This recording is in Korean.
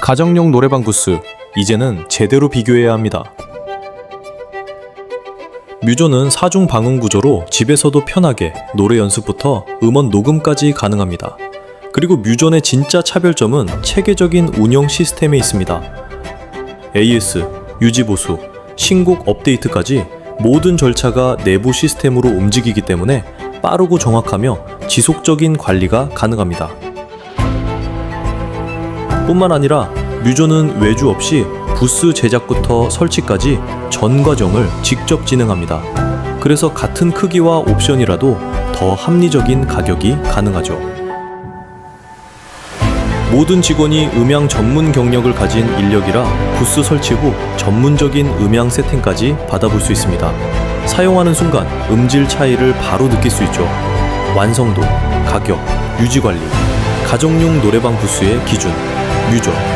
가정용 노래방 부스 이제는 제대로 비교해야 합니다. 뮤조는 사중 방음 구조로 집에서도 편하게 노래 연습부터 음원 녹음까지 가능합니다. 그리고 뮤존의 진짜 차별점은 체계적인 운영 시스템에 있습니다. AS, 유지보수, 신곡 업데이트까지 모든 절차가 내부 시스템으로 움직이기 때문에 빠르고 정확하며 지속적인 관리가 가능합니다. 뿐만 아니라 뮤조는 외주 없이 부스 제작부터 설치까지 전 과정을 직접 진행합니다. 그래서 같은 크기와 옵션이라도 더 합리적인 가격이 가능하죠. 모든 직원이 음향 전문 경력을 가진 인력이라 부스 설치 후 전문적인 음향 세팅까지 받아볼 수 있습니다. 사용하는 순간 음질 차이를 바로 느낄 수 있죠. 완성도, 가격, 유지 관리, 가정용 노래방 부스의 기준, 뮤조.